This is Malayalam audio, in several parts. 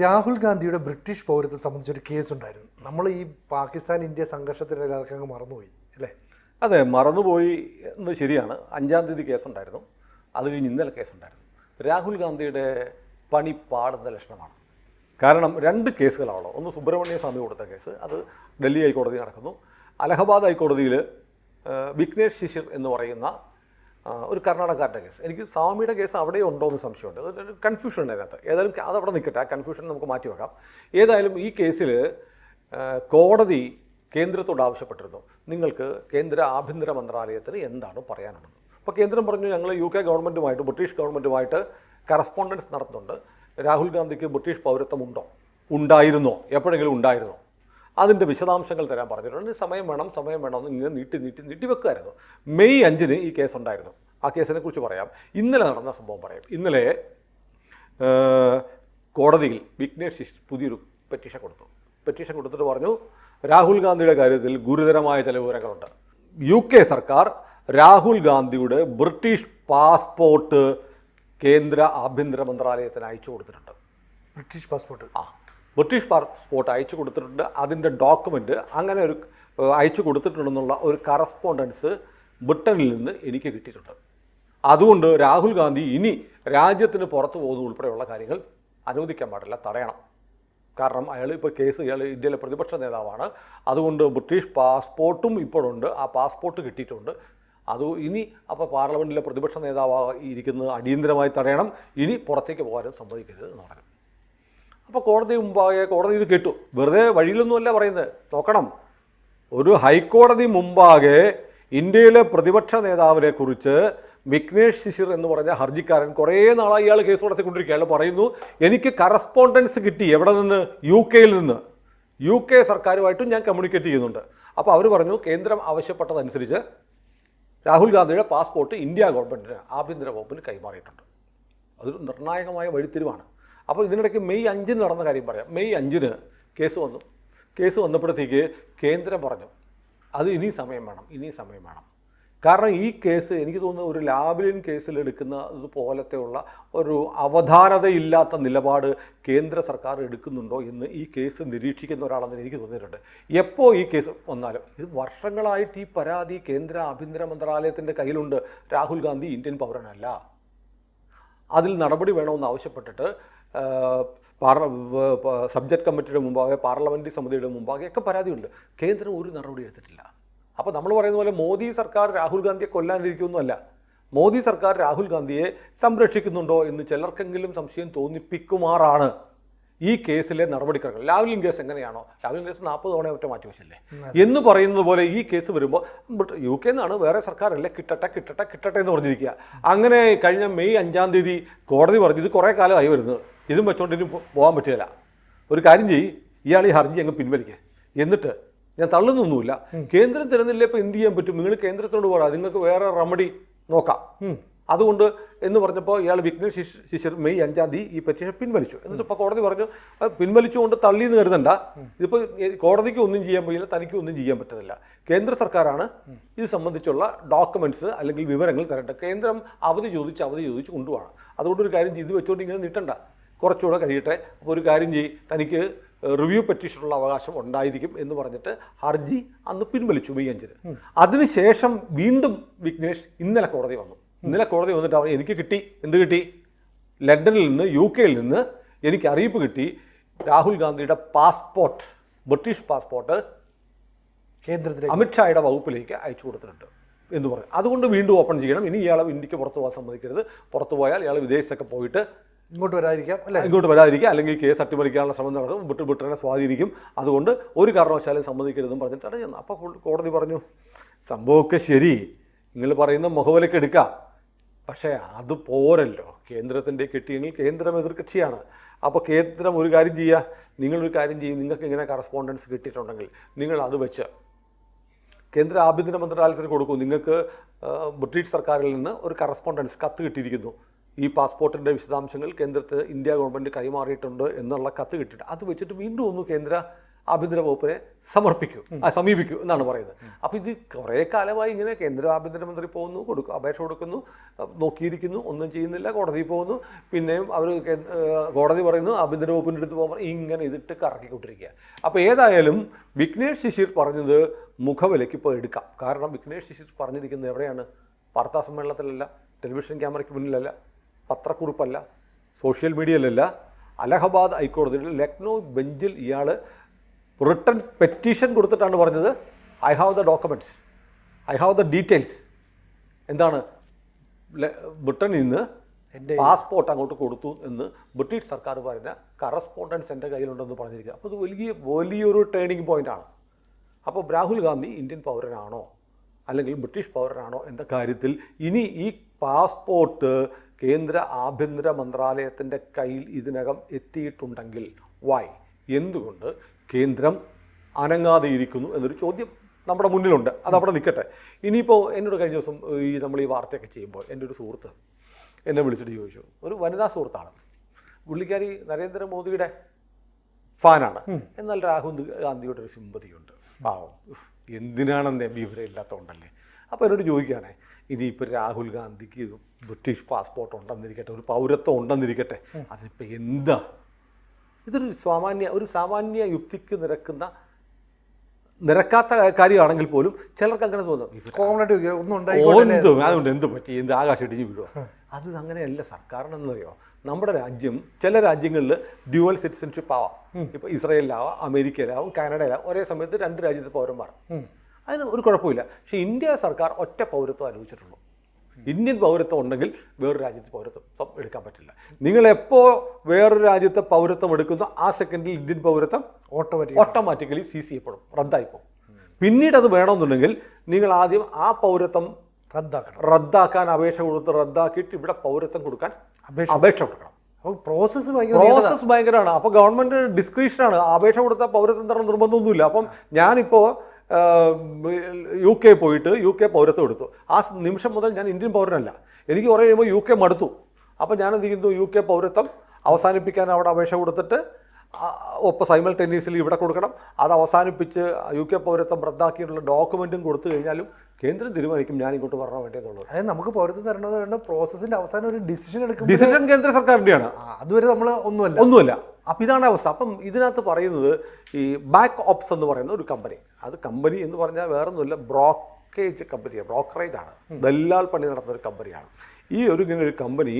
രാഹുൽ ഗാന്ധിയുടെ ബ്രിട്ടീഷ് പൗരത്വം സംബന്ധിച്ചൊരു കേസ് ഉണ്ടായിരുന്നു. നമ്മൾ ഈ പാകിസ്ഥാൻ ഇന്ത്യ സംഘർഷത്തിനിടയിൽ അതൊക്കെ അങ്ങ് മറന്നുപോയി അല്ലേ? അതെ മറന്നുപോയി എന്ന് ശരിയാണ്. അഞ്ചാം തീയതി കേസുണ്ടായിരുന്നു അത് കഴിഞ്ഞ് ഇന്നലെ കേസുണ്ടായിരുന്നു രാഹുൽ ഗാന്ധിയുടെ പണി പാടുന്ന ലക്ഷണമാണ്. കാരണം രണ്ട് കേസുകളാണല്ലോ ഒന്ന് സുബ്രഹ്മണ്യ സ്വാമി കൊടുത്ത കേസ് അത് ഡൽഹി ഹൈക്കോടതി നടക്കുന്നു. അലഹബാദ് ഹൈക്കോടതിയിൽ വിഘ്നേഷ് ശിശിർ എന്ന് പറയുന്ന ഒരു കർണാടകക്കാരുടെ കേസ്. എനിക്ക് സ്വാമിയുടെ കേസ് അവിടെ ഉണ്ടോ എന്ന് സംശയമുണ്ട്. അതൊരു കൺഫ്യൂഷൻ ഉണ്ട് അതിനകത്ത്. ഏതായാലും അതവിടെ നിൽക്കട്ടെ. ആ കൺഫ്യൂഷൻ നമുക്ക് മാറ്റി വെക്കാം. ഏതായാലും ഈ കേസിൽ കോടതി കേന്ദ്രത്തോട് ആവശ്യപ്പെട്ടിരുന്നു. നിങ്ങൾക്ക് കേന്ദ്ര ആഭ്യന്തര മന്ത്രാലയത്തിന് എന്താണ് പറയാനുള്ളത്? അപ്പോൾ കേന്ദ്രം പറഞ്ഞു ഞങ്ങൾ യു കെ ഗവൺമെന്റുമായിട്ട് ബ്രിട്ടീഷ് ഗവൺമെന്റുമായിട്ട് കറസ്പോണ്ടൻസ് നടത്തുന്നുണ്ട്. രാഹുൽ ഗാന്ധിക്ക് ബ്രിട്ടീഷ് പൗരത്വം ഉണ്ടോ? ഉണ്ടായിരുന്നോ? എപ്പോഴെങ്കിലും ഉണ്ടായിരുന്നോ? അതിന്റെ വിശദാംശങ്ങൾ തരാൻ പറഞ്ഞിട്ടുണ്ട്. സമയം വേണം സമയം വേണമെന്ന് ഇങ്ങനെ നീട്ടി നീട്ടി നീട്ടി വെക്കുമായിരുന്നു. മെയ് അഞ്ചിന് ഈ കേസ് ഉണ്ടായിരുന്നു. ആ കേസിനെ കുറിച്ച് പറയാം. ഇന്നലെ നടന്ന സംഭവം പറയാം. ഇന്നലെ കോടതിയിൽ വിഘ്നേഷ് പുതിയൊരു പെറ്റീഷൻ കൊടുത്തു. പെറ്റീഷൻ കൊടുത്തിട്ട് പറഞ്ഞു രാഹുൽ ഗാന്ധിയുടെ കാര്യത്തിൽ ഗുരുതരമായ ചില വിവരങ്ങളുണ്ട്. യു കെ സർക്കാർ രാഹുൽ ഗാന്ധിയുടെ ബ്രിട്ടീഷ് പാസ്പോർട്ട് കേന്ദ്ര ആഭ്യന്തര മന്ത്രാലയത്തിന് അയച്ചു കൊടുത്തിട്ടുണ്ട്. British passport? ആ. ബ്രിട്ടീഷ് പാസ്പോർട്ട് അയച്ചു കൊടുത്തിട്ടുണ്ട്. അതിന്റെ ഡോക്യുമെന്റ് അങ്ങനെ ഒരു അയച്ചു കൊടുത്തിട്ടുണ്ടെന്നുള്ള ഒരു കറസ്പോണ്ടൻസ് ബ്രിട്ടനിൽ നിന്ന് എനിക്ക് കിട്ടിയിട്ടുണ്ട്. അതുകൊണ്ട് രാഹുൽ ഗാന്ധി ഇനി രാജ്യത്തിന് പുറത്തു പോകുന്നത് ഉൾപ്പെടെയുള്ള കാര്യങ്ങൾ അനുവദിക്കാൻ പാടില്ല തടയണം. കാരണം അയാൾ ഇപ്പോൾ കേസ് ഇയാൾ ഇന്ത്യയിലെ പ്രതിപക്ഷ നേതാവാണ്. അതുകൊണ്ട് ബ്രിട്ടീഷ് പാസ്പോർട്ടും ഇപ്പോഴുണ്ട്. ആ പാസ്പോർട്ട് കിട്ടിയിട്ടുണ്ട്. അത് ഇനി അപ്പോൾ പാർലമെന്റിലെ പ്രതിപക്ഷ നേതാവ് ഇരിക്കുന്നത് അടിയന്തരമായി തടയണം. ഇനി പുറത്തേക്ക് പോകാനും സമ്മതിക്കരുത് എന്ന് പറഞ്ഞു. അപ്പോൾ കോടതി മുമ്പാകെ കോടതി ഇത് കേട്ടു. വെറുതെ വഴിയിലൊന്നുമല്ല പറയുന്നത്. നോക്കണം. ഒരു ഹൈക്കോടതി മുമ്പാകെ ഇന്ത്യയിലെ പ്രതിപക്ഷ നേതാവിനെ കുറിച്ച് വിഘ്നേഷ് ശിശിർ എന്ന് പറഞ്ഞ ഹർജിക്കാരൻ കുറേ നാളായി ഇയാൾ കേസ് നടത്തിക്കൊണ്ടിരിക്കുക അയാൾ പറയുന്നു എനിക്ക് കറസ്പോണ്ടൻസ് കിട്ടി എവിടെ നിന്ന്? യു കെയിൽ നിന്ന്. യു കെ സർക്കാരുമായിട്ടും ഞാൻ കമ്മ്യൂണിക്കേറ്റ് ചെയ്യുന്നുണ്ട്. അപ്പോൾ അവർ പറഞ്ഞു കേന്ദ്രം ആവശ്യപ്പെട്ടതനുസരിച്ച് രാഹുൽ ഗാന്ധിയുടെ പാസ്പോർട്ട് ഇന്ത്യ ഗവൺമെന്റിന് ആഭ്യന്തര വകുപ്പിന് കൈമാറിയിട്ടുണ്ട്. അതൊരു നിർണായകമായ വഴിത്തിരിവാണ്. അപ്പോൾ ഇതിനിടയ്ക്ക് മെയ് അഞ്ചിന് നടന്ന കാര്യം പറയാം. മെയ് അഞ്ചിന് കേസ് വന്നു. കേസ് വന്നപ്പോഴത്തേക്ക് കേന്ദ്രം പറഞ്ഞു അത് ഇനി സമയം വേണം ഇനി സമയം വേണം. കാരണം ഈ കേസ് എനിക്ക് തോന്നുന്നു ഒരു ലാബിലിൻ കേസിൽ പോലത്തെയുള്ള ഒരു അവധാനതയില്ലാത്ത നിലപാട് കേന്ദ്ര സർക്കാർ എടുക്കുന്നുണ്ടോ എന്ന് ഈ കേസ് നിരീക്ഷിക്കുന്ന ഒരാളെന്ന് എനിക്ക് തോന്നിയിട്ടുണ്ട്. എപ്പോൾ ഈ കേസ് വന്നാലും ഇത് വർഷങ്ങളായിട്ട് ഈ പരാതി കേന്ദ്ര ആഭ്യന്തര മന്ത്രാലയത്തിന്റെ കയ്യിലുണ്ട്. രാഹുൽ ഗാന്ധി ഇന്ത്യൻ പൗരനല്ല. അതിൽ നടപടി വേണമെന്ന് ആവശ്യപ്പെട്ടിട്ട് പാർല വ- പ- സബ്ജക്ട് കമ്മിറ്റിയുടെ മുമ്പാകെ പാർലമെന്റ് സമിതിയുടെ മുമ്പാകെ ഒക്കെ പരാതിയുണ്ട്. കേന്ദ്രം ഒരു നടപടി എടുത്തിട്ടില്ല. അപ്പോൾ നമ്മൾ പറയുന്ന പോലെ മോദി സർക്കാർ രാഹുൽ ഗാന്ധിയെ കൊല്ലാനിരിക്കുമെന്നല്ല മോദി സർക്കാർ രാഹുൽ ഗാന്ധിയെ സംരക്ഷിക്കുന്നുണ്ടോ എന്ന് ചിലർക്കെങ്കിലും സംശയം തോന്നിപ്പിക്കുമാറാണ് ഈ കേസിലെ നടപടിക്രമങ്ങൾ. ലാവ്ലിൻ കേസ് എങ്ങനെയാണോ? ലാവ്ലിൻ കേസ് നാൽപ്പത് തവണ ഒറ്റ മാറ്റി വെച്ചല്ലേ? എന്ന് പറയുന്നത് പോലെ ഈ കേസ് വരുമ്പോൾ യു കെ നിന്നാണ് വേറെ സർക്കാരല്ലേ കിട്ടട്ടെ കിട്ടട്ടെ കിട്ടട്ടെ എന്ന് പറഞ്ഞിരിക്കുക. അങ്ങനെ കഴിഞ്ഞ മെയ് അഞ്ചാം തീയതി കോടതി പറഞ്ഞു ഇത് കുറേ കാലമായി വരുന്നത്. ഇതും വെച്ചോണ്ട് ഇനി പോകാൻ പറ്റുകയില്ല. ഒരു കാര്യം ചെയ്യ് ഇയാൾ ഈ ഹർജി അങ്ങ് പിൻവലിക്കുക എന്നിട്ട് ഞാൻ തള്ളുന്നൊന്നുമില്ല. കേന്ദ്രം തരുന്നില്ല ഇപ്പം എന്ത് ചെയ്യാൻ പറ്റും? നിങ്ങൾ കേന്ദ്രത്തോട് പോകാം നിങ്ങൾക്ക് വേറെ റെമഡി നോക്കാം. അതുകൊണ്ട് എന്ന് പറഞ്ഞപ്പോൾ ഇയാൾ വിഘ്നേഷ് ശിശ് ശിശിർ മെയ് അഞ്ചാം തീയതി ഈ പെറ്റീഷൻ പിൻവലിച്ചു. എന്നിട്ട് ഇപ്പോൾ കോടതി പറഞ്ഞു പിൻവലിച്ചുകൊണ്ട് തള്ളി എന്ന് കരുതണ്ട ഇതിപ്പോൾ കോടതിക്ക് ഒന്നും ചെയ്യാൻ പറ്റില്ല തനിക്ക് ഒന്നും ചെയ്യാൻ പറ്റുന്നില്ല കേന്ദ്ര സർക്കാരാണ് ഇത് സംബന്ധിച്ചുള്ള ഡോക്യുമെന്റ്സ് അല്ലെങ്കിൽ വിവരങ്ങൾ തരേണ്ടത്. കേന്ദ്രം അവധി ചോദിച്ച് അവധി ചോദിച്ച് കൊണ്ടുപോകണം. അതുകൊണ്ട് ഒരു കാര്യം ഇത് വെച്ചുകൊണ്ട് ഇങ്ങനെ നീട്ടണ്ട. കുറച്ചുകൂടെ കഴിയട്ടെ. അപ്പോൾ ഒരു കാര്യം ചെയ്യ്. തനിക്ക് റിവ്യൂ പെറ്റീഷനുള്ള അവകാശം ഉണ്ടായിരിക്കും എന്ന് പറഞ്ഞിട്ട് ഹർജി അന്ന് പിൻവലിച്ചു മെയ് അഞ്ചിന്. അതിനുശേഷം വീണ്ടും വിഘ്നേഷ് ഇന്നലെ കോടതി വന്നു. ഇന്നലെ കോടതി വന്നിട്ട് അവൻ എനിക്ക് കിട്ടി. എന്ത് കിട്ടി? ലണ്ടനിൽ നിന്ന് യു കെയിൽ നിന്ന് എനിക്ക് അറിയിപ്പ് കിട്ടി. രാഹുൽ ഗാന്ധിയുടെ പാസ്പോർട്ട് ബ്രിട്ടീഷ് പാസ്പോർട്ട് കേന്ദ്രത്തിലേക്ക്. അമിത്ഷായുടെ വകുപ്പിലേക്ക് അയച്ചു കൊടുത്തിട്ടുണ്ട് എന്ന് പറഞ്ഞു. അതുകൊണ്ട് വീണ്ടും ഓപ്പൺ ചെയ്യണം. ഇനി ഇയാളെ ഇന്ത്യയ്ക്ക് പുറത്തു പോകാൻ സമ്മതിക്കരുത്. പുറത്തു പോയാൽ ഇയാൾ വിദേശത്തൊക്കെ പോയിട്ട് ഇങ്ങോട്ട് വരാതിരിക്കാം അല്ലെ? ഇങ്ങോട്ട് വരാതിരിക്കുക അല്ലെങ്കിൽ കേസ് അട്ടിമറിക്കാനുള്ള ശ്രമം നടത്തും വിട്ട് വിട്ടനെ സ്വാധീനിക്കും. അതുകൊണ്ട് ഒരു കാരണവശാലും സമ്മതിക്കരുതെന്ന് പറഞ്ഞിട്ടാണ് ചെന്നത് അപ്പോൾ കോടതി പറഞ്ഞു സംഭവമൊക്കെ ശരി നിങ്ങൾ പറയുന്ന മുഖവിലക്ക് എടുക്കാം. പക്ഷേ അത് പോരല്ലോ. കേന്ദ്രത്തിന്റെ കിട്ടിയെങ്കിൽ കേന്ദ്രം എതിർകക്ഷിയാണ്. അപ്പോൾ കേന്ദ്രം ഒരു കാര്യം ചെയ്യുക നിങ്ങളൊരു കാര്യം ചെയ്യും നിങ്ങൾക്ക് ഇങ്ങനെ കറസ്പോണ്ടൻസ് കിട്ടിയിട്ടുണ്ടെങ്കിൽ നിങ്ങൾ അത് വെച്ച് കേന്ദ്ര ആഭ്യന്തര മന്ത്രാലയത്തിന് കൊടുക്കും. നിങ്ങൾക്ക് ബ്രിട്ടീഷ് സർക്കാരിൽ നിന്ന് ഒരു കറസ്പോണ്ടൻസ് കത്ത് കിട്ടിയിരിക്കുന്നു. ഈ പാസ്പോർട്ടിന്റെ വിശദാംശങ്ങൾ കേന്ദ്രത്തിന് ഇന്ത്യ ഗവൺമെന്റ് കൈമാറിയിട്ടുണ്ട് എന്നുള്ള കത്ത് കിട്ടിയിട്ട് അത് വെച്ചിട്ട് വീണ്ടും ഒന്ന് കേന്ദ്ര ആഭ്യന്തര വകുപ്പിനെ സമർപ്പിക്കൂ സമീപിക്കൂ എന്നാണ് പറയുന്നത്. അപ്പോൾ ഇത് കുറേ കാലമായി ഇങ്ങനെ കേന്ദ്ര ആഭ്യന്തരമന്ത്രി പോകുന്നു കൊടുക്കും അപേക്ഷ കൊടുക്കുന്നു നോക്കിയിരിക്കുന്നു ഒന്നും ചെയ്യുന്നില്ല കോടതിയിൽ പോകുന്നു. പിന്നെയും അവർ കോടതി പറയുന്നു ആഭ്യന്തര വകുപ്പിന്റെ അടുത്ത് പോകുമ്പോൾ ഇങ്ങനെ ഇതിട്ട് കറക്കിക്കൊണ്ടിരിക്കുക. അപ്പോൾ ഏതായാലും വിഘ്നേഷ് ശിശിർ പറഞ്ഞത് മുഖവിലയ്ക്ക് ഇപ്പോൾ എടുക്കാം. കാരണം വിഘ്നേഷ് ശിശിർ പറഞ്ഞിരിക്കുന്നത് എവിടെയാണ്? വാർത്താ സമ്മേളനത്തിലല്ല ടെലിവിഷൻ ക്യാമറയ്ക്ക് മുന്നിലല്ല. പത്രക്കുറിപ്പല്ല സോഷ്യൽ മീഡിയയിലല്ല. അലഹബാദ് ഹൈക്കോടതിയിൽ ലക്നൗ ബെഞ്ചിൽ ഇയാൾ റിട്ടൺ പെറ്റീഷൻ കൊടുത്തിട്ടാണ് പറഞ്ഞത്. I have the documents I have the details. എന്താണ്? ബ്രിട്ടനിൽ നിന്ന് എന്റെ പാസ്പോർട്ട് അങ്ങോട്ട് കൊടുത്തു എന്ന് ബ്രിട്ടീഷ് സർക്കാർ പറഞ്ഞ കറസ്പോണ്ടൻസ് എന്റെ കയ്യിലുണ്ടെന്ന് പറഞ്ഞിരിക്കുക. അപ്പോൾ ഇത് വലിയ വലിയൊരു ടേണിംഗ് പോയിന്റാണ് അപ്പോൾ രാഹുൽ ഗാന്ധി ഇന്ത്യൻ പൗരനാണോ? അല്ലെങ്കിൽ ബ്രിട്ടീഷ് പൗരനാണോ എന്ന കാര്യത്തിൽ ഇനി ഈ പാസ്പോർട്ട് കേന്ദ്ര ആഭ്യന്തര മന്ത്രാലയത്തിന്റെ കയ്യിൽ ഇതിനകം എത്തിയിട്ടുണ്ടെങ്കിൽ വായ് എന്തുകൊണ്ട് കേന്ദ്രം അനങ്ങാതെ ഇരിക്കുന്നു എന്നൊരു ചോദ്യം നമ്മുടെ മുന്നിലുണ്ട്. അത് അവിടെ നിൽക്കട്ടെ. ഇനിയിപ്പോൾ എന്നോട് കഴിഞ്ഞ ദിവസം ഈ നമ്മൾ ഈ വാർത്തയൊക്കെ ചെയ്യുമ്പോൾ എന്റെ ഒരു സുഹൃത്ത് എന്നെ വിളിച്ചിട്ട് ചോദിച്ചു. ഒരു വനിതാ സുഹൃത്താണ്. പുള്ളിക്കാരി നരേന്ദ്രമോദിയുടെ ഫാനാണ്. എന്നാൽ രാഹുൽ ഗാന്ധിയുടെ ഒരു സിമ്പതിയുണ്ട്. പാവം. എന്തിനാണെന്ന് വിവരം ഇല്ലാത്തതുകൊണ്ടല്ലേ അപ്പോൾ എന്നോട് ചോദിക്കുകയാണേ ഇനിയിപ്പോൾ രാഹുൽ ഗാന്ധിക്ക് ബ്രിട്ടീഷ് പാസ്പോർട്ട് ഉണ്ടെന്നിരിക്കട്ടെ ഒരു പൗരത്വം ഉണ്ടെന്നിരിക്കട്ടെ അതിനിപ്പോൾ എന്താ? ഇതൊരു സാമാന്യ ഒരു സാമാന്യ യുക്തിക്ക് നിരക്കുന്ന നിരക്കാത്ത കാര്യമാണെങ്കിൽ പോലും ചിലർക്ക് അങ്ങനെ തോന്നും. ഒന്നും എന്തും അതുകൊണ്ട് എന്ത് പറ്റി? എന്ത് ആകാശം ഇടിഞ്ഞു വീഴുക അത് അങ്ങനെയല്ല സർക്കാരിനെന്നറിയോ? നമ്മുടെ രാജ്യം ചില രാജ്യങ്ങളിൽ ഡ്യുവൽ സിറ്റിസൺഷിപ്പ് ആവാം. ഇപ്പോൾ ഇസ്രയേലിലാവാം അമേരിക്കയിലാവും കാനഡയിലാവും ഒരേ സമയത്ത് രണ്ട് രാജ്യത്തെ പൗരന്മാർ അതിന് ഒരു കുഴപ്പമില്ല. പക്ഷേ ഇന്ത്യ സർക്കാർ ഒറ്റ പൗരത്വം അനുവദിച്ചിട്ടുള്ളൂ. ഇന്ത്യൻ പൗരത്വം ഉണ്ടെങ്കിൽ വേറൊരു രാജ്യത്ത് പൗരത്വം എടുക്കാൻ പറ്റില്ല. നിങ്ങൾ എപ്പോൾ വേറൊരു രാജ്യത്തെ പൗരത്വം എടുക്കുന്നോ ആ സെക്കൻഡിൽ ഇന്ത്യൻ പൗരത്വം ഓട്ടോമാറ്റിക് ഓട്ടോമാറ്റിക്കലി സീസ് ചെയ്യപ്പെടും റദ്ദായിപ്പോകും പിന്നീട് അത് വേണമെന്നുണ്ടെങ്കിൽ നിങ്ങൾ ആദ്യം ആ പൗരത്വം റദ്ദാക്കണം. റദ്ദാക്കാൻ അപേക്ഷ കൊടുത്ത് റദ്ദാക്കിയിട്ട് ഇവിടെ പൗരത്വം കൊടുക്കാൻ അപേക്ഷ അപേക്ഷ കൊടുക്കണം. അപ്പോൾ പ്രോസസ്സ് ഭയങ്കര നീണ്ടതാ. പ്രോസസ് ഭയങ്കരമാണ്. അപ്പോൾ ഗവൺമെന്റ് ഡിസ്ക്രിപ്ഷനാണ് അപേക്ഷ കൊടുത്താൽ പൗരത്വം തരണം നിർബന്ധമൊന്നുമില്ല. അപ്പം ഞാനിപ്പോൾ യു കെ പോയിട്ട് യു കെ പൗരത്വം എടുത്തു. ആ നിമിഷം മുതൽ ഞാൻ ഇന്ത്യൻ പൗരനല്ല. എനിക്ക് കുറേ കഴിയുമ്പോൾ യു കെ മടുത്തു. അപ്പോൾ ഞാൻ എന്ത് ചെയ്യുന്നു? യു കെ പൗരത്വം അവസാനിപ്പിക്കാൻ അവിടെ അപേക്ഷ കൊടുത്തിട്ട് ഒപ്പം സൈമൽ ടെന്നീസിൽ ഇവിടെ കൊടുക്കണം. അത് അവസാനിപ്പിച്ച് യു കെ പൗരത്വം റദ്ദാക്കിയിട്ടുള്ള ഡോക്യുമെന്റും കൊടുത്തു കഴിഞ്ഞാലും കേന്ദ്രം തീരുമാനിക്കും ഞാൻ ഇങ്ങോട്ട് വരണോ വേണ്ടതെന്നുള്ളത് അതായത് നമുക്ക് പൗരത്വം തരേണ്ടത് വേണ്ട പ്രോസസ്സിന്റെ അവസാനം ഒരു ഡിസിഷൻ എടുക്കും ഡിസിഷൻ കേന്ദ്ര സർക്കാരിന്റെയാണ് അതുവരെ നമ്മൾ ഒന്നുമല്ല. ഒന്നുമല്ല. അപ്പം ഇതാണ് അവസ്ഥ. അപ്പം ഇതിനകത്ത് പറയുന്നത് ഈ ബാക്ക് ഓപ്സ് എന്ന് പറയുന്ന ഒരു കമ്പനി അത് കമ്പനി എന്ന് പറഞ്ഞാൽ വേറൊന്നുമില്ല ബ്രോക്കേജ് കമ്പനിയാണ് ബ്രോക്കറേജ് ആണ് ദല്ലാൽ പണി നടത്തുന്ന ഒരു കമ്പനിയാണ്. ഈ ഒരു ഇങ്ങനെ ഒരു കമ്പനി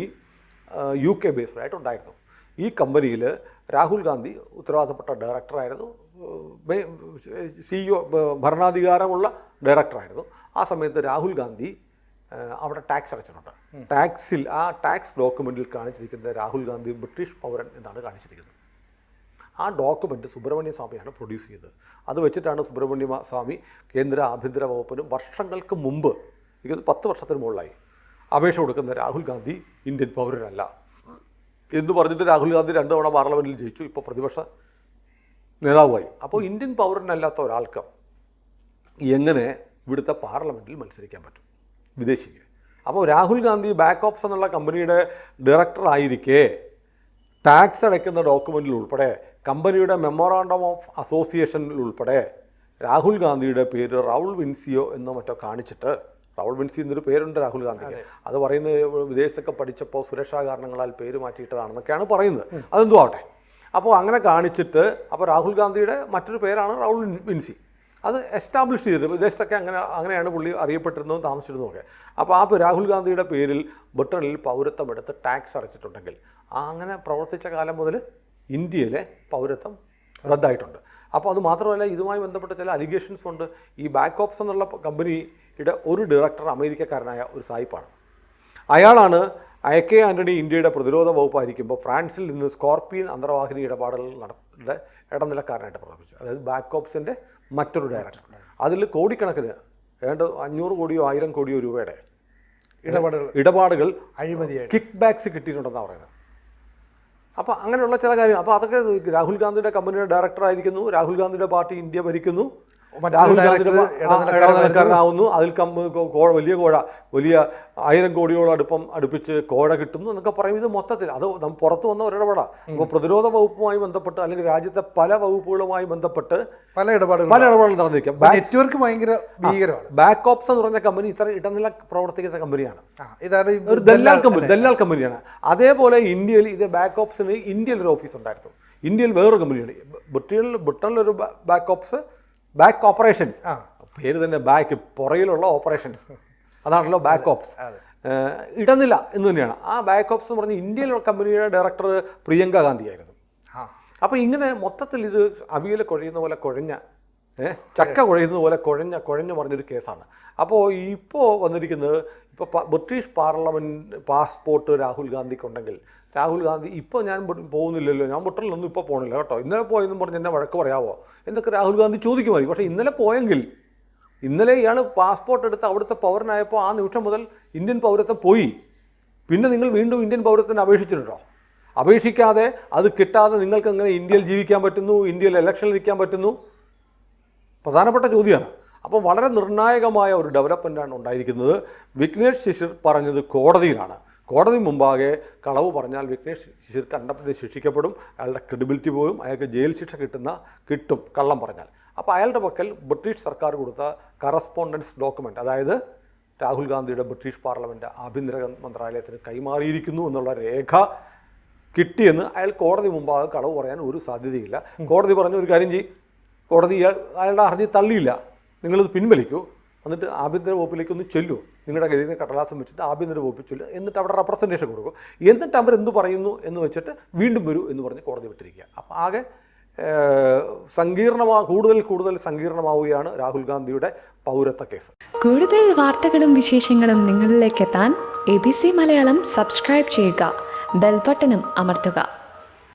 യു കെ ബേസ്ഡ് ആയിട്ട് ഉണ്ടായിരുന്നു. ഈ കമ്പനിയിൽ രാഹുൽ ഗാന്ധി ഉത്തരവാദപ്പെട്ട ഡയറക്ടറായിരുന്നു സിഇഒ ഭരണാധികാരമുള്ള ഡയറക്ടറായിരുന്നു ആ സമയത്ത് രാഹുൽ ഗാന്ധി അവിടെ ടാക്സ് അടച്ചിട്ടുണ്ട്. ടാക്സിൽ ആ ടാക്സ് ഡോക്യുമെന്റിൽ കാണിച്ചിരിക്കുന്നത് രാഹുൽ ഗാന്ധി ബ്രിട്ടീഷ് പൗരൻ എന്നാണ് കാണിച്ചിരിക്കുന്നത്. ആ ഡോക്യുമെന്റ് സുബ്രഹ്മണ്യ സ്വാമിയാണ് പ്രൊഡ്യൂസ് ചെയ്തത്. അത് വെച്ചിട്ടാണ് സുബ്രഹ്മണ്യ സ്വാമി കേന്ദ്ര ആഭ്യന്തര വകുപ്പിന് വർഷങ്ങൾക്ക് മുമ്പ് ഇത് പത്ത് വർഷത്തിന് മുകളിലായി അപേക്ഷ കൊടുക്കുന്ന രാഹുൽ ഗാന്ധി ഇന്ത്യൻ പൗരനല്ല എന്ന് പറഞ്ഞിട്ട് രാഹുൽ ഗാന്ധി രണ്ട് തവണ പാർലമെന്റിൽ ജയിച്ചു. ഇപ്പോൾ പ്രതിപക്ഷ നേതാവുമായി. അപ്പോൾ ഇന്ത്യൻ പൗരനല്ലാത്ത ഒരാൾക്ക് എങ്ങനെ ഇവിടുത്തെ പാർലമെന്റിൽ മത്സരിക്കാൻ പറ്റും? വിദേശിക്ക്. അപ്പോൾ രാഹുൽ ഗാന്ധി ബാക്ക് ഓപ്സ് എന്നുള്ള കമ്പനിയുടെ ഡയറക്ടർ ആയിരിക്കെ ടാക്സ് അടയ്ക്കുന്ന ഡോക്യുമെന്റിൽ ഉൾപ്പെടെ കമ്പനിയുടെ മെമ്മോറാണ്ടം ഓഫ് അസോസിയേഷനിൽ ഉൾപ്പെടെ രാഹുൽ ഗാന്ധിയുടെ പേര് റൗൾ വിൻസിയോ എന്നോ മറ്റോ കാണിച്ചിട്ട് റൗൾ വിൻസി എന്നൊരു പേരുണ്ട് രാഹുൽ ഗാന്ധി അത്. പറയുന്നത് വിദേശത്തൊക്കെ പഠിച്ചപ്പോൾ സുരക്ഷാ കാരണങ്ങളാൽ പേര് മാറ്റിയിട്ടതാണെന്നൊക്കെയാണ് പറയുന്നത്. അതെന്തു ആവട്ടെ. അപ്പോൾ അങ്ങനെ കാണിച്ചിട്ട് അപ്പോൾ രാഹുൽ ഗാന്ധിയുടെ മറ്റൊരു പേരാണ് റൗൾ വിൻസി. അത് എസ്റ്റാബ്ലിഷ് ചെയ്തിരുന്നു വിദേശത്തൊക്കെ അങ്ങനെ അങ്ങനെയാണ് പുള്ളി അറിയപ്പെട്ടിരുന്നതും താമസിച്ചിരുന്നതും ഒക്കെ അപ്പോൾ ആ രാഹുൽ ഗാന്ധിയുടെ പേരിൽ ബ്രിട്ടനിൽ പൗരത്വം എടുത്ത് ടാക്സ് അടച്ചിട്ടുണ്ടെങ്കിൽ അങ്ങനെ പ്രവർത്തിച്ച കാലം മുതൽ ഇന്ത്യയിലെ പൗരത്വം റദ്ദായിട്ടുണ്ട്. അപ്പോൾ അത് മാത്രമല്ല ഇതുമായി ബന്ധപ്പെട്ട ചില അലിഗേഷൻസ് ഉണ്ട്. ഈ ബാക്ക് ഓപ്സ് എന്നുള്ള കമ്പനിയുടെ ഒരു ഡയറക്ടർ അമേരിക്കക്കാരനായ ഒരു സായിപ്പാണ്. അയാളാണ് ഐ കെ ആന്റണി ഇന്ത്യയുടെ പ്രതിരോധ വകുപ്പായിരിക്കുമ്പോൾ ഫ്രാൻസിൽ നിന്ന് സ്കോർപ്പിയൻ അന്തർവാഹിനി ഇടപാടുകൾ നടത്തിയുടെ ഇടനിലക്കാരനായിട്ട് പ്രവർത്തിച്ചു. അതായത് ബാക്ക് ഓപ്സിന്റെ മറ്റൊരു ഡയറക്ടർ അതിൽ കോടിക്കണക്കിന് ഏതാണ്ട് അഞ്ഞൂറ് കോടിയോ ആയിരം കോടിയോ രൂപയുടെ ഇടപാടുകൾ ഇടപാടുകൾ അഴിമതിയായി കിക്ക് ബാക്സ് കിട്ടിയിട്ടുണ്ടെന്നാണ് പറയുന്നത്. അപ്പോൾ അങ്ങനെയുള്ള ചില കാര്യങ്ങൾ. അപ്പോൾ അതൊക്കെ രാഹുൽ ഗാന്ധിയുടെ കമ്പനിയുടെ ഡയറക്ടർ ആയിരിക്കുന്നു. രാഹുൽ ഗാന്ധിയുടെ പാർട്ടി ഇന്ത്യ ഭരിക്കുന്നു. രാഹുൽ ഇടനിലക്കാരനാവുന്നു അതിൽ കോഴ വലിയ കോഴ വലിയ ആയിരം കോടിയോളം അടുപ്പം അടുപ്പിച്ച് കോഴ കിട്ടുന്നു എന്നൊക്കെ പറയും. ഇത് മൊത്തത്തിൽ അത് നമ്മൾ പുറത്തു വന്ന ഒരിടപെടാ. അപ്പോൾ പ്രതിരോധ വകുപ്പുമായി ബന്ധപ്പെട്ട് അല്ലെങ്കിൽ രാജ്യത്തെ പല വകുപ്പുകളുമായി ബന്ധപ്പെട്ട് പല ഇടപാടുകൾ പല ഇടപാടുകൾ നടന്നിരിക്കാം. നെറ്റ്വർക്ക് ഭയങ്കര ഭീകരമാണ്. ബാക്ക് ഓപ്സ് എന്ന് പറഞ്ഞ കമ്പനി ഇത്ര ഇടനില പ്രവർത്തിക്കുന്ന കമ്പനിയാണ്. ഇതാണ് ഒരു ദല്ലാൽ കമ്പനി ദല്ലാൽ കമ്പനിയാണ്. അതേപോലെ ഇന്ത്യയിൽ ഇത് ബാക്ക് ഓപ്സിന് ഇന്ത്യയിൽ ഒരു ഓഫീസ് ഉണ്ടായിരുന്നു. ഇന്ത്യയിൽ വേറൊരു കമ്പനിയാണ് ബ്രിട്ടനിൽ ബ്രിട്ടനിലൊരു ബാക്ക് ഓപ്സ് ബാക്ക് ഓപ്പറേഷൻസ്. പേര് തന്നെ ബാക്ക് പുറയിലുള്ള ഓപ്പറേഷൻസ് അതാണല്ലോ ബാക്ക് ഓപ്സ് ഇടനില എന്ന് തന്നെയാണ്. ആ ബാക്ക് ഓപ്സ് എന്ന് പറഞ്ഞ ഇന്ത്യയിലുള്ള കമ്പനിയുടെ ഡയറക്ടർ പ്രിയങ്ക ഗാന്ധി ആയിരുന്നു. അപ്പോൾ ഇങ്ങനെ മൊത്തത്തിൽ ഇത് അവിയൽ കുഴയുന്ന പോലെ കുഴഞ്ഞ ചക്ക കുഴയുന്ന പോലെ കുഴഞ്ഞ കുഴഞ്ഞു പറഞ്ഞൊരു കേസാണ്. അപ്പോൾ ഇപ്പോൾ വന്നിരിക്കുന്നത് ഇപ്പോൾ ബ്രിട്ടീഷ് പാർലമെന്റ് പാസ്പോർട്ട് രാഹുൽ ഗാന്ധിക്കുണ്ടെങ്കിൽ രാഹുൽ ഗാന്ധി ഇപ്പോൾ ഞാൻ പോകുന്നില്ലല്ലോ. ഞാൻ മുട്ടലൊന്നും ഇപ്പോൾ പോകണില്ല കേട്ടോ. ഇന്നലെ പോയെന്നും പറഞ്ഞ് എന്നെ വഴക്ക് പറയാവോ? എന്നൊക്കെ രാഹുൽ ഗാന്ധി ചോദിക്കുമായി പക്ഷേ ഇന്നലെ പോയെങ്കിൽ ഇന്നലെ ഇയാൾ പാസ്പോർട്ട് എടുത്ത് അവിടുത്തെ പൗരനായപ്പോൾ ആ നിമിഷം മുതൽ ഇന്ത്യൻ പൗരത്വം പോയി. പിന്നെ നിങ്ങൾ വീണ്ടും ഇന്ത്യൻ പൗരത്വത്തിന് അപേക്ഷിച്ചിട്ടുണ്ടോ അപേക്ഷിക്കാതെ അത് കിട്ടാതെ നിങ്ങൾക്ക് എങ്ങനെ ഇന്ത്യയിൽ ജീവിക്കാൻ പറ്റുന്നു ഇന്ത്യയിൽ ഇലക്ഷനിൽ നിൽക്കാൻ പറ്റുന്നു? പ്രധാനപ്പെട്ട ചോദ്യമാണ്. അപ്പോൾ വളരെ നിർണായകമായ ഒരു ഡെവലപ്മെന്റാണ് ഉണ്ടായിരിക്കുന്നത്. വിഘ്നേഷ് ശിശിർ പറഞ്ഞത് കോടതിയിലാണ്. കോടതി മുമ്പാകെ കളവ് പറഞ്ഞാൽ വിഘ്നേഷ് ശിശിർ കണ്ടപ്പറ്റി ശിക്ഷിക്കപ്പെടും. അയാളുടെ ക്രെഡിബിലിറ്റി പോകും അയാൾക്ക് ജയിൽ ശിക്ഷ കിട്ടുന്ന കിട്ടും കള്ളം പറഞ്ഞാൽ. അപ്പോൾ അയാളുടെ പക്കൽ ബ്രിട്ടീഷ് സർക്കാർ കൊടുത്ത കറസ്പോണ്ടൻസ് ഡോക്യുമെന്റ് അതായത് രാഹുൽ ഗാന്ധിയുടെ ബ്രിട്ടീഷ് പാർലമെന്റ് ആഭ്യന്തര മന്ത്രാലയത്തിന് കൈമാറിയിരിക്കുന്നു എന്നുള്ള രേഖ കിട്ടിയെന്ന് അയാൾ കോടതി മുമ്പാകെ കളവ് പറയാൻ ഒരു സാധ്യതയില്ല. കോടതി പറഞ്ഞ ഒരു കാര്യം ചെയ്യും. കോടതി അയാളുടെ ഹർജി തള്ളിയില്ല. നിങ്ങളിത് പിൻവലിക്കൂ. എന്നിട്ട് ആഭ്യന്തര വകുപ്പിലേക്കൊന്ന് ചെല്ലൂ. നിങ്ങളുടെ കയ്യിൽ നിന്ന് കടലാസം വെച്ചിട്ട് ആഭ്യന്തര വകുപ്പിൽ എന്നിട്ട് അവിടെ റെപ്രസെന്റേഷൻ കൊടുക്കും. എന്നിട്ട് അവർ അവരെന്ത് പറയുന്നു എന്ന് വെച്ചിട്ട് വീണ്ടും വരൂ എന്ന് പറഞ്ഞ് കോടതി വിട്ടിരിക്കുക. അപ്പോൾ ആകെ സങ്കീർണമാ കൂടുതൽ കൂടുതൽ സങ്കീർണമാവുകയാണ് രാഹുൽ ഗാന്ധിയുടെ പൗരത്വ കേസ്. കൂടുതൽ വാർത്തകളും വിശേഷങ്ങളും നിങ്ങളിലേക്ക് എത്താൻ A B C Malayalam subscribe ചെയ്യുക. ബെൽബട്ടനും അമർത്തുക.